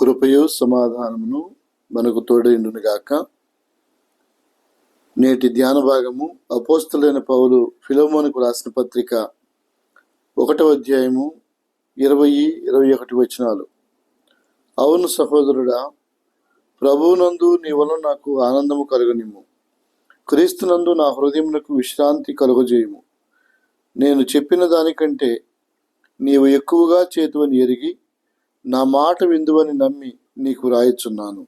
కృపయు సమాధానమును మనకు తోడైండునుగాక. నేటి ధ్యాన భాగము అపోస్తులైన పౌలు ఫిలోమోనుకు రాసిన పత్రిక ఒకటవ అధ్యాయము ఇరవై ఇరవై ఒకటి వచనాలు. అవును సహోదరుడా ప్రభువునందు నీ వలన నాకు ఆనందము కలుగనిమ్ము. క్రీస్తునందు నా హృదయమునకు విశ్రాంతి కలుగజేయము. నేను చెప్పిన దానికంటే నీవు ఎక్కువగా చేతువని ఎరిగి నా మాట విందువని నమ్మి నీకు రాయిచున్నాను.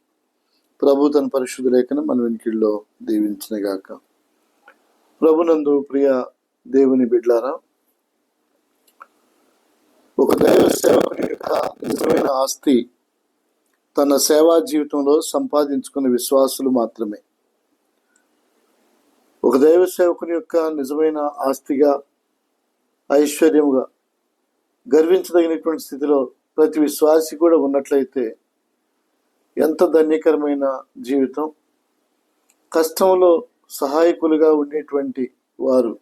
ప్రభు తన పరిశుద్ధ లేఖను మన వెనుకల్లో దీవించినగాక ప్రభునందు ప్రియ దేవుని బిడ్లారా ఒక దైవ సేవకుని యొక్క నిజమైన ఆస్తి తన సేవా జీవితంలో సంపాదించుకున్న విశ్వాసులు మాత్రమే. ఒక దైవ సేవకుని యొక్క నిజమైన ఆస్తిగా ఐశ్వర్యముగా గర్వించదగినటువంటి స్థితిలో ప్రతి విశ్వాసి కూడా ఉన్నట్లయితే ఎంత ధన్యకరమైన జీవితం. కష్టంలో సహాయకులుగా ఉండేటువంటి వారు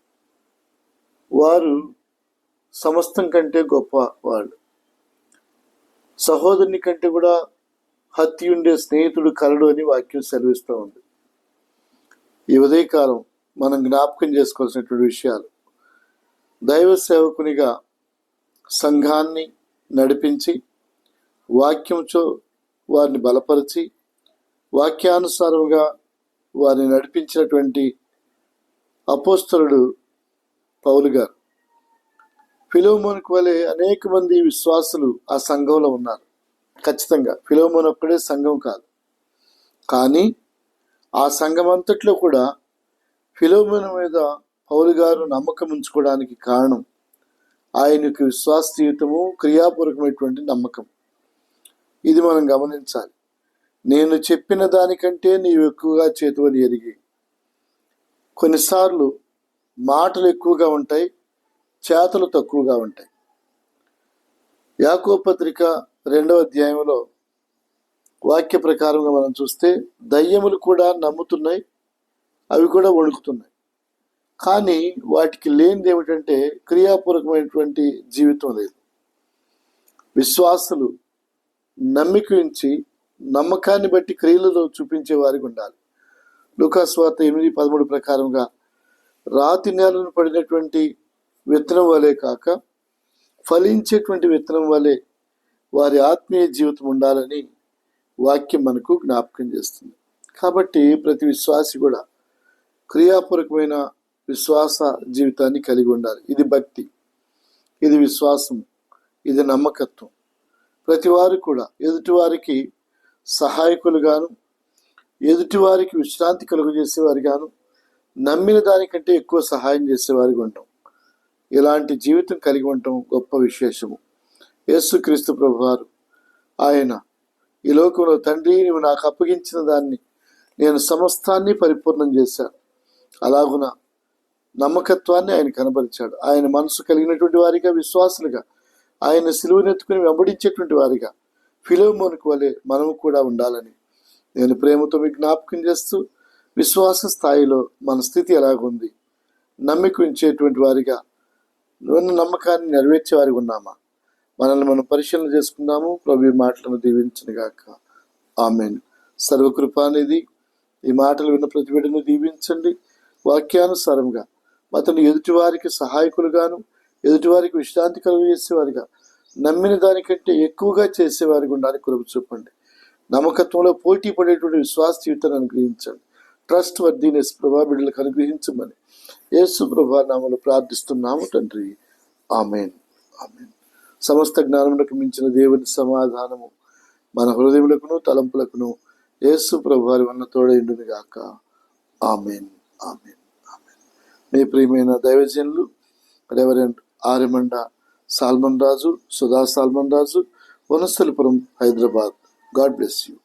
వారు సమస్తం కంటే గొప్ప వాళ్ళు. సహోదరుని కంటే కూడా హత్తి ఉండే స్నేహితుడు కలడు అని వాక్యం సెలవిస్తూ ఉంది. ఈ ఉదయకాలం మనం జ్ఞాపకం చేసుకోవాల్సినటువంటి విషయాలు. దైవ సేవకునిగా సంఘాన్ని నడిపించి వాక్యంతో వారిని బలపరిచి వాక్యానుసారముగా వారిని నడిపించినటువంటి అపోస్తలుడు పౌలు గారు. ఫిలోమోన్కి వలె అనేక మంది విశ్వాసులు ఆ సంఘంలో ఉన్నారు. ఖచ్చితంగా ఫిలోమోన్ ఒక్కడే సంఘం కాదు. కానీ ఆ సంఘం అంతట్లో కూడా ఫిలోమోన్ మీద పౌలు గారు నమ్మకం ఉంచుకోవడానికి కారణం ఆయనకు విశ్వాసీయుతము క్రియాపూర్వకమైనటువంటి నమ్మకం. ఇది మనం గమనించాలి. నేను చెప్పిన దానికంటే నీవు ఎక్కువగా చేతువని ఎరిగి. కొన్నిసార్లు మాటలు ఎక్కువగా ఉంటాయి చేతలు తక్కువగా ఉంటాయి. యాకో పత్రిక రెండవ అధ్యాయంలో వాక్య ప్రకారంగా మనం చూస్తే దయ్యములు కూడా నమ్ముతున్నాయి అవి కూడా వణుకుతున్నాయి. కానీ వాటికి లేనిది ఏమిటంటే క్రియాపూర్వకమైనటువంటి జీవితం లేదు. విశ్వాసులు నమ్మిక ఉంచి నమ్మకాన్ని బట్టి క్రియలలో చూపించే వారికి ఉండాలి. లూకాస్వార్త ఎనిమిది పదమూడు ప్రకారంగా రాతి నేలను పడినటువంటి విత్తనం వలె కాక ఫలించేటువంటి విత్తనం వలె వారి ఆత్మీయ జీవితం ఉండాలని వాక్యం మనకు జ్ఞాపకం చేస్తుంది. కాబట్టి ప్రతి విశ్వాసి కూడా క్రియాపూర్వకమైన విశ్వాస జీవితాన్ని కలిగి ఉండాలి. ఇది భక్తి. ఇది విశ్వాసం. ఇది నమ్మకత్వం. ప్రతి వారు కూడా ఎదుటివారికి సహాయకులుగాను ఎదుటివారికి విశ్రాంతి కలుగజేసేవారు గాను నమ్మిన దానికంటే ఎక్కువ సహాయం చేసేవారిగా ఉంటాం ఇలాంటి జీవితం కలిగి ఉండటం గొప్ప విశేషము. యేసుక్రీస్తు ప్రభువారు ఆయన ఈ లోకంలో తండ్రి నువ్వు నాకు అప్పగించిన దాన్ని నేను సమస్తాన్ని పరిపూర్ణం చేశాను. అలాగున నమ్మకత్వాన్ని ఆయన కనబరిచాడు. ఆయన మనసు కలిగినటువంటి వారిగా విశ్వాసులుగా ఆయన సిలువనెత్తుకుని వెంబడించేటువంటి వారిగా ఫిలోమోనికి వలె మనము కూడా ఉండాలని నేను ప్రేమతో మీకు జ్ఞాపకం చేస్తూ విశ్వాస స్థాయిలో మన స్థితి ఎలాగుంది? నమ్మిక ఉంచేటువంటి వారిగా ఉన్న నమ్మకాన్ని నెరవేర్చే వారికి ఉన్నామా? మనల్ని మనం పరిశీలన చేసుకుందాము. ప్రభు ఈ మాటలను దీవించిన గాక. ఆమెన్. సర్వకృపానిది ఈ మాటలు విన్న ప్రతి బిడ్డను దీవించండి. వాక్యానుసారంగా అతను ఎదుటివారికి సహాయకులుగాను ఎదుటివారికి విశ్రాంతి కలుగజేసేవారిగా నమ్మిన దానికంటే ఎక్కువగా చేసేవారికి ఉండాలి కృప చూపండి. నమ్మకత్వంలో పోటీ పడేటువంటి విశ్వాస జీవితాన్ని అనుగ్రహించండి. ట్రస్ట్ వర్దీనెస్ ప్రభా బిడ్డలకు అనుగ్రహించమని యేసు ప్రభా నామలు ప్రార్థిస్తున్నాము తండ్రి. ఆమెన్. ఆమెన్. సమస్త జ్ఞానములకు మించిన దేవుని సమాధానము మన హృదయములకును తలంపులకును యేసు ప్రభువారి వల్ల తోడైండును గాక ఆమెన్. ఆమెన్. మీ ప్రియమైన దైవజనులు reverend Aryamanda Solomon Raju Sudha Solomon Raju Vanasthalipuram Hyderabad. God bless you.